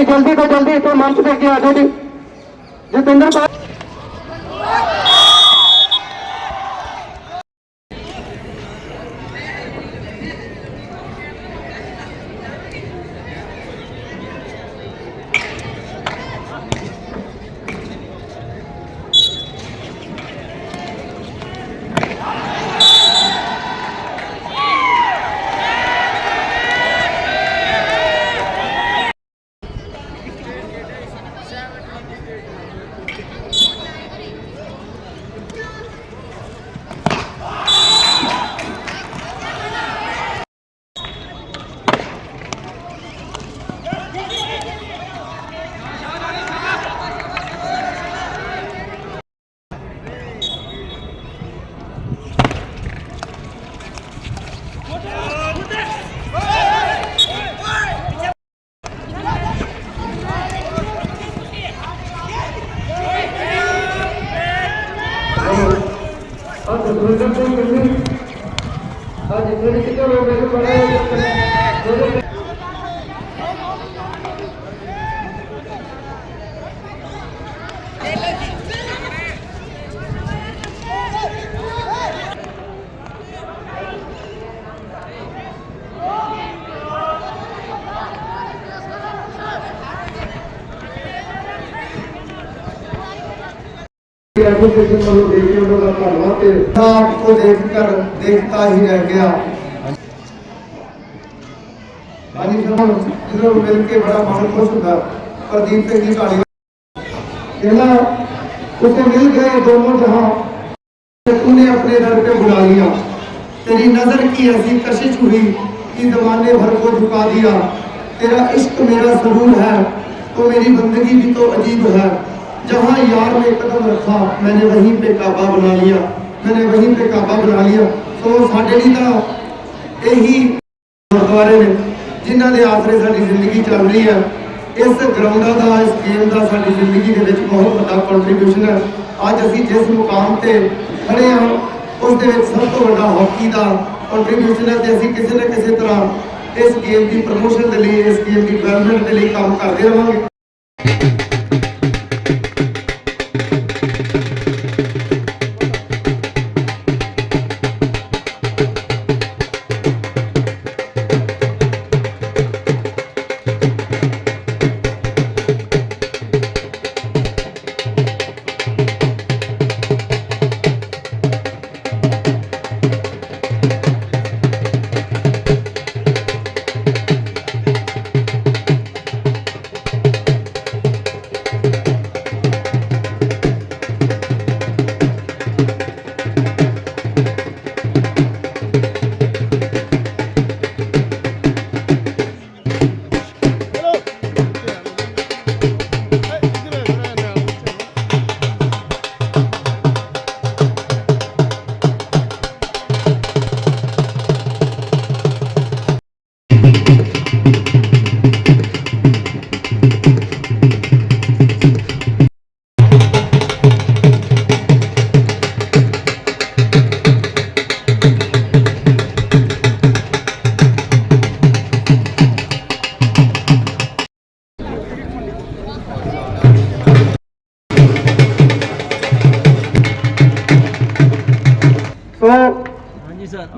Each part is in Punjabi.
ਹਾਂਜੀ ਜਲਦੀ ਤੋਂ ਜਲਦੀ ਇੱਥੇ ਮੰਚ ਤੇ ਅੱਗੇ ਆ ਜਾਓ ਜੀ। ਜਤਿੰਦਰ ਅੱਜ एसोसिएशन वालों देखिए देखकर देखता ही रह गया। मिल के बड़ा खुश प्रदीप कहना, उसे मिल गए दोनों तूने अपने दर पे बुला लिया। तेरी नज़र की ऐसी कशिश हुई कि जमाने भर को झुका दिया। तेरा इश्क मेरा सबूत है तो मेरी बंदगी भी तो अजीब है। जहां यार ने कदम रखा मैंने वहीं पे काबा बना लिया मैंने वहीं पे काबा बना लिया तो ਸਾਡੇ ਲਈ ਤਾਂ ਇਹੀ ਗੁਰਦੁਆਰੇ ਨੇ ਜਿਨ੍ਹਾਂ ਦੇ ਆਸਰੇ ਸਾਡੀ ਜ਼ਿੰਦਗੀ ਚੱਲ ਰਹੀ ਹੈ ਇਸ ਗਰਾਊਂਡਾਂ ਦਾ ਇਸ ਗੇਮ ਦਾ ਸਾਡੀ ਜ਼ਿੰਦਗੀ ਦੇ ਵਿੱਚ ਬਹੁਤ ਵੱਡਾ ਕੰਟਰੀਬਿਊਸ਼ਨ ਹੈ ਅੱਜ ਅਸੀਂ ਜਿਸ ਮੁਕਾਮ ਤੇ ਖੜੇ ਹਾਂ ਉਸ ਦੇ ਵਿੱਚ ਸਭ ਤੋਂ ਵੱਡਾ ਹਾਕੀ ਦਾ ਕੰਟਰੀਬਿਊਸ਼ਨ ਹੈ ਤੇ ਅਸੀਂ ਕਿਸੇ ਨਾ ਕਿਸੇ ਤਰ੍ਹਾਂ ਇਸ ਗੇਮ ਦੀ ਪ੍ਰਮੋਸ਼ਨ ਦੇ ਲਈ ਇਸ ਗੇਮ ਦੀ ਡਿਵੈਲਪਮੈਂਟ ਦੇ ਲਈ ਕੰਮ ਕਰਦੇ ਰਹਾਂਗੇ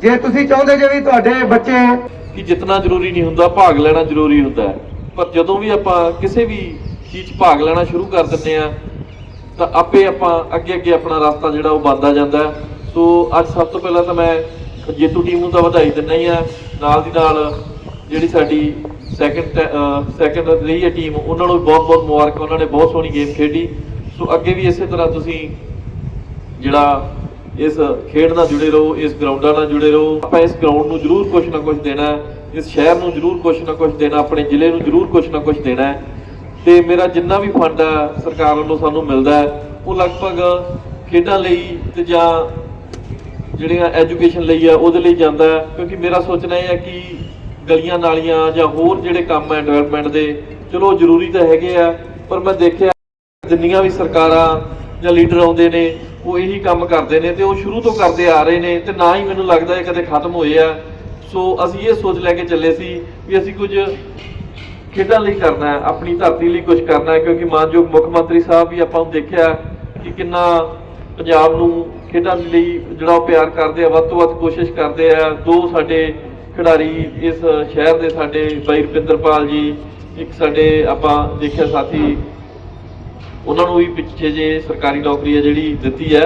ਜੇ ਤੁਸੀਂ ਚਾਹੁੰਦੇ ਜੇ ਵੀ ਤੁਹਾਡੇ ਬੱਚੇ ਕਿ ਜਿੱਤਣਾ ਜ਼ਰੂਰੀ ਨਹੀਂ ਹੁੰਦਾ ਭਾਗ ਲੈਣਾ ਜ਼ਰੂਰੀ ਹੁੰਦਾ ਹੈ। ਪਰ ਜਦੋਂ ਵੀ ਆਪਾਂ ਕਿਸੇ ਵੀ ਚੀਜ਼ 'ਚ ਭਾਗ ਲੈਣਾ ਸ਼ੁਰੂ ਕਰ ਦਿੰਦੇ ਆ ਤਾਂ ਆਪੇ ਆਪਾਂ ਅੱਗੇ ਅੱਗੇ ਆਪਣਾ ਰਸਤਾ ਜਿਹੜਾ ਉਹ ਬਣਦਾ ਜਾਂਦਾ। ਸੋ ਅੱਜ ਸਭ ਤੋਂ ਪਹਿਲਾਂ ਤਾਂ ਮੈਂ ਜੇਤੂ ਟੀਮ ਨੂੰ ਤਾਂ ਵਧਾਈ ਦਿੰਦਾ ਹੀ ਆ ਨਾਲ ਦੀ ਨਾਲ ਜਿਹੜੀ ਸਾਡੀ ਸੈਕੰਡ ਸੈਕੰਡ ਰਹੀ ਹੈ ਟੀਮ ਉਹਨਾਂ ਨੂੰ ਬਹੁਤ ਬਹੁਤ ਮੁਬਾਰਕ ਉਹਨਾਂ ਨੇ ਬਹੁਤ ਸੋਹਣੀ ਗੇਮ ਖੇਡੀ। ਸੋ ਅੱਗੇ ਵੀ ਇਸੇ ਤਰ੍ਹਾਂ ਤੁਸੀਂ ਜਿਹੜਾ ਇਸ ਖੇਡ ਨਾਲ ਜੁੜੇ ਰਹੋ, ਇਸ ਗਰਾਊਂਡਾਂ ਨਾਲ ਜੁੜੇ ਰਹੋ। ਆਪਾਂ ਇਸ ਗਰਾਊਂਡ ਨੂੰ ਜ਼ਰੂਰ ਕੁਝ ਨਾ ਕੁਝ ਦੇਣਾ ਇਸ ਸ਼ਹਿਰ ਨੂੰ ਜ਼ਰੂਰ ਕੁਝ ਨਾ ਕੁਝ ਦੇਣਾ, ਆਪਣੇ ਜ਼ਿਲ੍ਹੇ ਨੂੰ ਜ਼ਰੂਰ ਕੁਝ ਨਾ ਕੁਝ ਦੇਣਾ ਹੈ। ਤੇ ਮੇਰਾ ਜਿੰਨਾ ਵੀ ਫੰਡ ਹੈ, ਸਰਕਾਰ ਵੱਲੋਂ ਸਾਨੂੰ ਮਿਲਦਾ ਉਹ ਲਗਭਗ ਖੇਡਾਂ ਲਈ ਤੇ ਜਾਂ ਜਿਹੜੀਆਂ ਐਜੂਕੇਸ਼ਨ ਲਈ ਆ ਉਹਦੇ ਲਈ ਜਾਂਦਾ ਕਿਉਂਕਿ ਮੇਰਾ ਸੋਚਣਾ ਇਹ ਹੈ ਕਿ ਗਲੀਆਂ ਨਾਲੀਆਂ ਜਾਂ ਹੋਰ ਜਿਹੜੇ ਕੰਮ ਹੈ ਡਿਵੈਲਪਮੈਂਟ ਦੇ, ਚਲੋ ਜ਼ਰੂਰੀ ਤਾਂ ਹੈਗੇ ਆ, ਪਰ ਮੈਂ ਦੇਖਿਆ ਜਿੰਨੀਆਂ ਵੀ ਸਰਕਾਰਾਂ ਜਾਂ ਲੀਡਰ ਆਉਂਦੇ ਨੇ ਉਹ ਇਹੀ ਕੰਮ ਕਰਦੇ ਨੇ ਤੇ ਉਹ ਸ਼ੁਰੂ ਤੋਂ ਕਰਦੇ ਆ ਰਹੇ ਨੇ ਤੇ ਨਾ ਹੀ ਮੈਨੂੰ ਲੱਗਦਾ ਇਹ ਕਦੇ ਖਤਮ ਹੋਏ ਆ। ਸੋ ਅਸੀਂ ਇਹ ਸੋਚ ਲੈ ਕੇ ਚੱਲੇ ਸੀ ਵੀ ਅਸੀਂ ਕੁਝ ਖੇਡਾਂ ਲਈ ਕਰਨਾ ਹੈ, ਆਪਣੀ ਧਰਤੀ ਲਈ ਕੁਝ ਕਰਨਾ ਹੈ, ਕਿਉਂਕਿ ਮਾਨਯੋਗ ਮੁੱਖ ਮੰਤਰੀ ਸਾਹਿਬ ਵੀ ਆਪਾਂ ਨੂੰ ਦੇਖਿਆ ਕਿ ਕਿੰਨਾ ਪੰਜਾਬ ਨੂੰ ਖੇਡਾਂ ਲਈ ਜਿਹੜਾ ਉਹ ਪਿਆਰ ਕਰਦੇ ਆ, ਵੱਧ ਤੋਂ ਵੱਧ ਕੋਸ਼ਿਸ਼ ਕਰਦੇ ਆ। ਦੋ ਸਾਡੇ ਖਿਡਾਰੀ ਇਸ ਸ਼ਹਿਰ ਦੇ ਸਾਡੇ ਬਾਈ ਰੁਪਿੰਦਰਪਾਲ ਜੀ, ਇੱਕ ਸਾਡੇ ਆਪਾਂ ਦੇਖਿਆ ਸਾਥੀ ਉਹਨਾਂ ਨੂੰ ਵੀ ਪਿੱਛੇ ਜੇ ਸਰਕਾਰੀ ਨੌਕਰੀ ਹੈ ਜਿਹੜੀ ਦਿੱਤੀ ਹੈ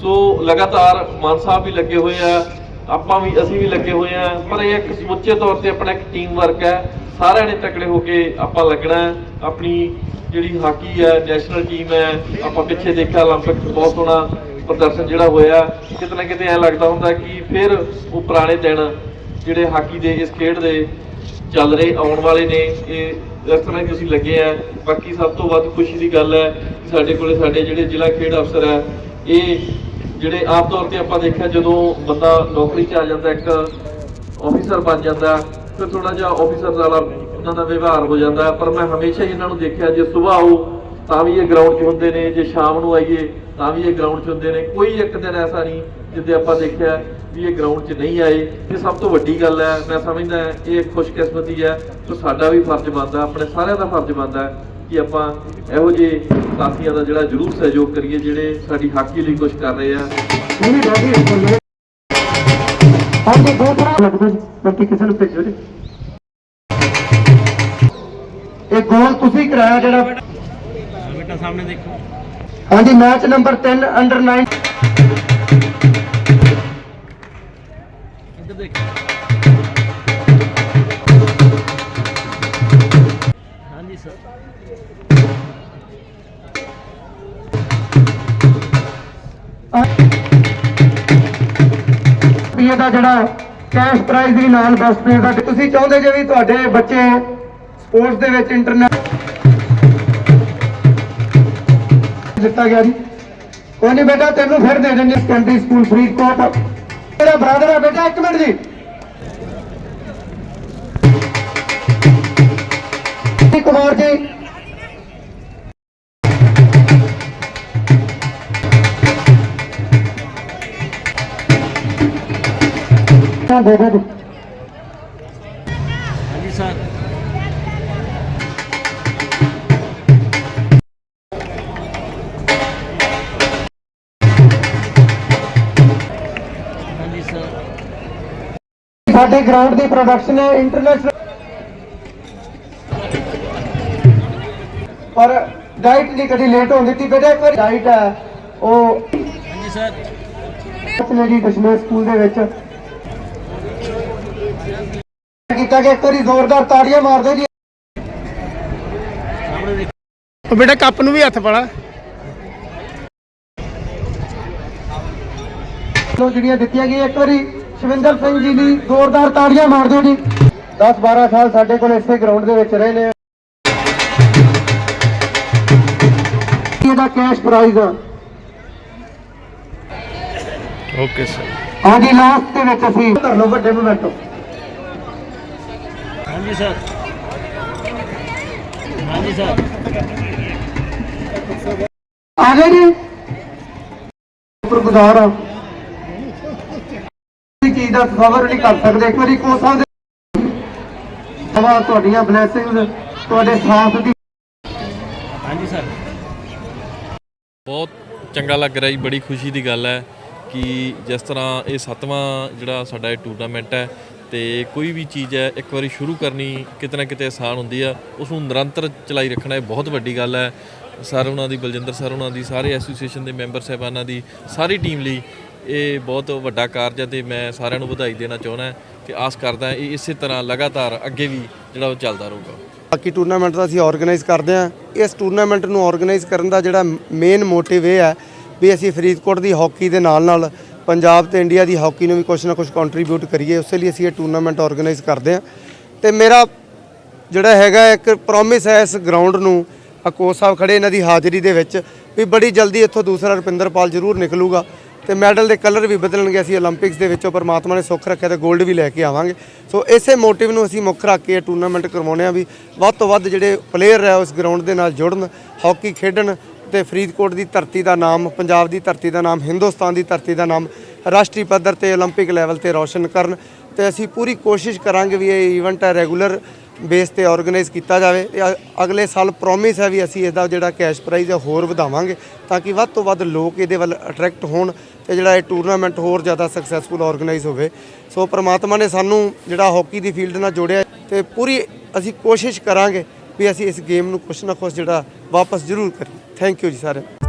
ਸੋ ਲਗਾਤਾਰ ਮਾਨ ਸਾਹਿਬ ਵੀ ਲੱਗੇ ਹੋਏ ਆ ਆਪਾਂ ਵੀ ਅਸੀਂ ਵੀ ਲੱਗੇ ਹੋਏ ਆ ਪਰ ਇਹ ਇੱਕ ਸਮੁੱਚੇ ਤੌਰ ਤੇ ਆਪਣਾ ਇੱਕ ਟੀਮ ਵਰਕ ਹੈ ਸਾਰਿਆਂ ਨੇ ਤਕੜੇ ਹੋ ਕੇ ਆਪਾਂ ਲੱਗਣਾ ਹੈ। ਆਪਣੀ ਜਿਹੜੀ ਹਾਕੀ ਹੈ ਨੈਸ਼ਨਲ ਟੀਮ ਹੈ ਆਪਾਂ ਪਿੱਛੇ ਦੇਖਿਆ 올림픽 'ਚ ਬਹੁਤ ਸੋਹਣਾ ਪ੍ਰਦਰਸ਼ਨ ਜਿਹੜਾ ਹੋਇਆ ਕਿਤੇ ਨਾ ਕਿਤੇ ਐ ਲੱਗਦਾ ਹੁੰਦਾ ਕਿ ਫਿਰ ਉਹ ਪੁਰਾਣੇ ਦਿਨ ਜਿਹੜੇ ਹਾਕੀ ਦੇ ਇਸ ਖੇਡ ਦੇ ਚੱਲ ਰਹੇ ਆਉਣ ਵਾਲੇ ਨੇ ਇਹ ਇਸ ਤਰ੍ਹਾਂ ਕਿ ਅਸੀਂ ਲੱਗੇ ਆ, ਬਾਕੀ ਸਭ ਤੋਂ ਵੱਧ ਖੁਸ਼ੀ ਦੀ ਗੱਲ ਹੈ ਕਿ ਸਾਡੇ ਕੋਲੇ ਸਾਡੇ ਜਿਹੜੇ ਜ਼ਿਲ੍ਹਾ ਖੇਡ ਅਫਸਰ ਹੈ, ਇਹ ਜਿਹੜੇ ਆਮ ਤੌਰ ਤੇ ਆਪਾਂ ਦੇਖਿਆ ਜਦੋਂ ਬੰਦਾ ਨੌਕਰੀ 'ਚ ਆ ਜਾਂਦਾ, ਇੱਕ ਆਫੀਸਰ ਬਣ ਜਾਂਦਾ, ਫਿਰ ਥੋੜਾ ਜਿਹਾ ਆਫੀਸਰ ਵਾਲਾ ਉਹਨਾਂ ਦਾ ਵਿਵਹਾਰ ਹੋ ਜਾਂਦਾ, ਪਰ ਮੈਂ ਹਮੇਸ਼ਾ ਹੀ ਇਹਨਾਂ ਨੂੰ ਦੇਖਿਆ ਜੇ ਸਵੇਰ ਆਓ ਤਾਂ ਵੀ ਇਹ ਗਰਾਊਂਡ 'ਚ ਹੁੰਦੇ ਨੇ, ਜੇ ਸ਼ਾਮ ਨੂੰ ਆਈਏ, ਤਾਂ ਵੀ ਇਹ ਗਰਾਊਂਡ 'ਚ ਹੁੰਦੇ ਨੇ, ਕੋਈ ਇੱਕ ਦਿਨ ਐਸਾ ਨਹੀਂ ਜਿੱਦੇ ਆਪਾਂ ਦੇਖਿਆ ਵੀ ਇਹ ਗਰਾਊਂਡ 'ਚ ਨਹੀਂ ਆਏ ਇਹ ਸਭ ਤੋਂ ਵੱਡੀ ਗੱਲ ਹੈ ਮੈਂ ਸਮਝਦਾ ਇਹ ਖੁਸ਼ਕਿਸਮਤੀ ਹੈ ਤੇ ਸਾਡਾ ਵੀ ਫਰਜ਼ ਬਣਦਾ ਆਪਣੇ ਸਾਰਿਆਂ ਦਾ ਫਰਜ਼ ਬਣਦਾ ਕਿ ਆਪਾਂ ਇਹੋ ਜਿਹੇ ਸਾਥੀਆਂ ਦਾ ਜਿਹੜਾ ਜ਼ਰੂਰ ਸਹਿਯੋਗ ਕਰੀਏ ਜਿਹੜੇ ਸਾਡੀ ਹਾਕੀ ਲਈ ਕੁਝ ਕਰ ਰਹੇ ਆ। ਨਹੀਂ ਬਾਕੀ ਬੋਲੋ ਹਾਂਜੀ ਦੋ ਤਰ੍ਹਾਂ ਲੱਗਦਾ ਜੀ ਬਾਕੀ ਕਿਸੇ ਨੂੰ ਭੇਜੋ ਜੀ। ਇਹ ਗੋਲ ਤੁਸੀਂ ਕਰਾਇਆ ਜਿਹੜਾ ਬੇਟਾ ਸਾਹਮਣੇ ਦੇਖੋ। ਹਾਂਜੀ ਮੈਚ ਨੰਬਰ 3 ਅੰਡਰ 9 ਇੱਧਰ ਹਾਂਜੀ, ਸਰ। ਰੁਪਏ ਦਾ ਜਿਹੜਾ ਕੈਸ਼ ਪ੍ਰਾਈਜ਼ ਵੀ ਨਾਲ ਬੈਸਟ ਪਲੇਅਰ ਦਾ ਤੁਸੀਂ ਚਾਹੁੰਦੇ ਜੇ ਵੀ ਤੁਹਾਡੇ ਬੱਚੇ ਸਪੋਰਟਸ ਦੇ ਵਿੱਚ ਇੰਟਰਨੈਟ ਦਿੱਤਾ ਗਿਆ ਜੀ। ਕੋਈ ਨਹੀਂ ਬੇਟਾ, ਤੈਨੂੰ ਫਿਰ ਦੇ ਦੇਣਗੇ ਸੈਕੰਡਰੀ ਸਕੂਲ ਫਰੀਦਕੋਟ। ਮੇਰਾ ਬ੍ਰਦਰ ਹੈ ਬੇਟਾ ਇੱਕ ਮਿੰਟ ਜੀ। ਜੀ ਕੁਮਾਰ ਜੀ। ਹਾਂ ਦੇ ਸਾਡੇ ਗਰਾਊਂਡ ਦੀ ਪ੍ਰੋਡਕਸ਼ਨ ਹੈ ਇੰਟਰਨੈਸ਼ਨਲ ਪਰ ਡਾਈਟ ਨਹੀਂ ਕਦੀ ਲੇਟ ਹੋਣ ਦਿੱਤੀ। ਬੇਟਾ ਇੱਕ ਵਾਰੀ ਡਾਈਟ ਹੈ ਉਹ ਹਾਂਜੀ ਸਰ ਜੀ ਦਸ਼ਮੇਸ਼ ਸਕੂਲ ਦੇ ਵਿੱਚ। ਕੀਤਾ ਕਿ ਇੱਕ ਵਾਰੀ ਜ਼ੋਰਦਾਰ ਤਾੜੀਆਂ ਮਾਰ ਦਿਓ ਜੀ ਉਹ ਬੇਟਾ ਕੱਪ ਨੂੰ ਵੀ ਹੱਥ ਪਾਲਾ। ਲੋ ਜਿਹੜੀਆਂ ਦਿੱਤੀਆਂ ਗਈਆਂ ਇੱਕ ਵਾਰੀ ਸ਼ਵਿੰਦਰ ਸਿੰਘ ਜੀ ਦੀ ਜ਼ੋਰਦਾਰ ਤਾੜੀਆਂ ਮਾਰ ਦਿਓ ਜੀ। 10 12 ਸਾਲ ਸਾਡੇ ਕੋਲ ਇਸੇ ਗਰਾਊਂਡ ਦੇ ਵਿੱਚ ਰਹੇ ਨੇ। ਇਹਦਾ ਕੈਸ਼ ਪ੍ਰਾਈਜ਼ ਓਕੇ ਸਰ ਹਾਂਜੀ ਲਾਸਟ ਦੇ ਵਿੱਚ ਅਸੀਂ ਕਰ ਲਓ ਵੱਡੇ ਮੋਮੈਂਟੋ ਹਾਂਜੀ ਸਰ ਹਾਂਜੀ ਸਰ ਆ ਗਏ ਜੀ। ਉੱਪਰ ਗੁਜ਼ਾਰ ਆ ਦਾ ਸਬਰ ਨਹੀਂ ਕਰ ਸਕਦੇ। ਇੱਕ ਵਾਰੀ ਕੋ ਦੇ ਸਵਾ ਤੁਹਾਡੀਆਂ ਬਲੇਸਿੰਗਸ ਤੁਹਾਡੇ ਸਾਥ ਦੀ। ਹਾਂਜੀ ਸਰ। ਬਹੁਤ ਚੰਗਾ ਲੱਗ ਰਿਹਾ ਜੀ, ਬੜੀ ਖੁਸ਼ੀ ਦੀ ਗੱਲ ਹੈ ਕਿ ਜਿਸ ਤਰ੍ਹਾਂ ਇਹ ਸੱਤਵਾਂ ਜਿਹੜਾ ਸਾਡਾ ਇਹ ਟੂਰਨਾਮੈਂਟ ਹੈ ਤੇ ਕੋਈ ਵੀ ਚੀਜ਼ ਹੈ, ਇੱਕ ਵਾਰੀ ਸ਼ੁਰੂ ਕਰਨੀ ਕਿਤੇ ਨਾ ਕਿਤੇ ਆਸਾਨ ਹੁੰਦੀ ਆ। ਉਸ ਨੂੰ ਨਿਰੰਤਰ ਚਲਾਈ ਰੱਖਣਾ ਇਹ ਬਹੁਤ ਵੱਡੀ ਗੱਲ ਹੈ। ਸਰ ਉਹਨਾਂ ਦੀ, ਬਲਜਿੰਦਰ ਸਰ ਉਹਨਾਂ ਦੀ, ਸਾਰੇ ਐਸੋਸੀਏਸ਼ਨ ਦੇ ਮੈਂਬਰ ਸਾਹਿਬਾਨਾਂ ਦੀ, ਸਾਰੀ ਟੀਮ ਲਈ ਇਹ ਬਹੁਤ ਵੱਡਾ ਕਾਰਜ ਹੈ ਤੇ ਮੈਂ ਸਾਰਿਆਂ ਨੂੰ ਵਧਾਈ ਦੇਣਾ ਚਾਹੁੰਦਾ ਕਿ ਆਸ ਕਰਦਾ ਇਹ ਇਸੇ ਤਰ੍ਹਾਂ ਲਗਾਤਾਰ ਅੱਗੇ ਵੀ ਜਿਹੜਾ ਉਹ ਚੱਲਦਾ ਰਹੂਗਾ। ਬਾਕੀ ਟੂਰਨਾਮੈਂਟ ਦਾ ਅਸੀਂ ਆਰਗੇਨਾਈਜ਼ ਕਰਦੇ ਹਾਂ। ਇਸ ਟੂਰਨਾਮੈਂਟ ਨੂੰ ਆਰਗੇਨਾਈਜ਼ ਕਰਨ ਦਾ ਜਿਹੜਾ ਮੇਨ ਮੋਟਿਵ ਇਹ ਹੈ ਵੀ ਅਸੀਂ ਫਰੀਦਕੋਟ ਦੀ ਹਾਕੀ ਦੇ ਨਾਲ ਨਾਲ ਪੰਜਾਬ ਤੇ ਇੰਡੀਆ ਦੀ ਹਾਕੀ ਨੂੰ ਵੀ ਕੁਝ ਨਾ ਕੁਝ ਕੰਟਰੀਬਿਊਟ ਕਰੀਏ, ਉਸੇ ਲਈ ਅਸੀਂ ਇਹ ਟੂਰਨਾਮੈਂਟ ਆਰਗੇਨਾਈਜ਼ ਕਰਦੇ ਹਾਂ। ਤੇ ਮੇਰਾ ਜਿਹੜਾ ਹੈਗਾ ਇੱਕ ਪ੍ਰੋਮਿਸ ਹੈ ਇਸ ਗਰਾਊਂਡ ਨੂੰ ਅਕੋਸ ਸਾਹਿਬ ਖੜੇ ਇਹਨਾਂ ਦੀ ਹਾਜ਼ਰੀ ਦੇ ਵਿੱਚ, ਵੀ ਬੜੀ ਜਲਦੀ ਇੱਥੋਂ ਦੂਸਰਾ ਰੁਪਿੰਦਰਪਾਲ ਜ਼ਰੂਰ ਨਿਕਲੂਗਾ। ਤੇ ਮੈਡਲ ਦੇ ਕਲਰ ਵੀ ਬਦਲਣਗੇ ਅਸੀਂ 올림픽ਸ ਦੇ ਵਿੱਚੋਂ, ਪਰਮਾਤਮਾ ਨੇ ਸੁੱਖ ਰੱਖਿਆ ਤੇ 골ਡ ਵੀ ਲੈ ਕੇ ਆਵਾਂਗੇ। ਸੋ ਇਸੇ ਮੋਟਿਵ ਨੂੰ ਅਸੀਂ ਮੁੱਖ ਰੱਖ ਕੇ ਇਹ ਟੂਰਨਾਮੈਂਟ ਕਰਵਾਉਣੇ ਆ ਵੀ ਵੱਧ ਤੋਂ ਵੱਧ ਜਿਹੜੇ ਪਲੇਅਰ ਆ ਉਸ ਗਰਾਊਂਡ ਦੇ ਨਾਲ ਜੁੜਨ ਹਾਕੀ ਖੇਡਣ ਤੇ ਫਰੀਦਕੋਟ ਦੀ ਧਰਤੀ ਦਾ ਨਾਮ, ਪੰਜਾਬ ਦੀ ਧਰਤੀ ਦਾ ਨਾਮ, ਹਿੰਦੁਸਤਾਨ ਦੀ ਧਰਤੀ ਦਾ ਨਾਮ ਰਾਸ਼ਟਰੀ ਪੱਧਰ ਤੇ 올림픽 ਲੈਵਲ ਤੇ ਰੌਸ਼ਨ ਕਰਨ। ਤੇ ਅਸੀਂ ਪੂਰੀ ਕੋਸ਼ਿਸ਼ ਕਰਾਂਗੇ ਵੀ ਇਹ ਇਵੈਂਟ ਹੈ ਰੈਗੂਲਰ ਬੇਸ ਤੇ ਆਰਗੇਨਾਈਜ਼ ਕੀਤਾ ਜਾਵੇ ਤੇ ਅ- ਅਗਲੇ ਸਾਲ ਪ੍ਰੋਮਿਸ ਹੈ ਵੀ ਅਸੀਂ ਇਹਦਾ ਜਿਹੜਾ ਕੈਸ਼ ਪ੍ਰਾਈਜ਼ ਹੈ ਹੋਰ ਵਧਾਵਾਂਗੇ ਤਾਂ ਕਿ ਵੱਧ ਤੋਂ ਵੱਧ ਲੋਕ ਇਹਦੇ ਵੱਲ ਅਟਰੈਕਟ ਹੋਣ ਤੇ ਜਿਹੜਾ ਇਹ ਟੂਰਨਾਮੈਂਟ ਹੋਰ ਜ਼ਿਆਦਾ ਸਕਸੈਸਫੁਲ ਆਰਗੇਨਾਈਜ਼ ਹੋਵੇ। ਸੋ ਪ੍ਰਮਾਤਮਾ ਨੇ ਸਾਨੂੰ ਜਿਹੜਾ ਹਾਕੀ ਦੀ ਫੀਲਡ ਨਾਲ ਜੋੜਿਆ ਤੇ ਪੂਰੀ ਅਸੀਂ ਕੋਸ਼ਿਸ਼ ਕਰਾਂਗੇ ਵੀ ਅਸੀਂ ਇਸ ਗੇਮ ਨੂੰ ਕੁਛ ਨਾ ਕੁਛ ਜਿਹੜਾ ਵਾਪਸ ਜ਼ਰੂਰ ਕਰੀਏ। ਥੈਂਕ ਯੂ ਜੀ ਸਾਰਿਆਂ ਨੂੰ।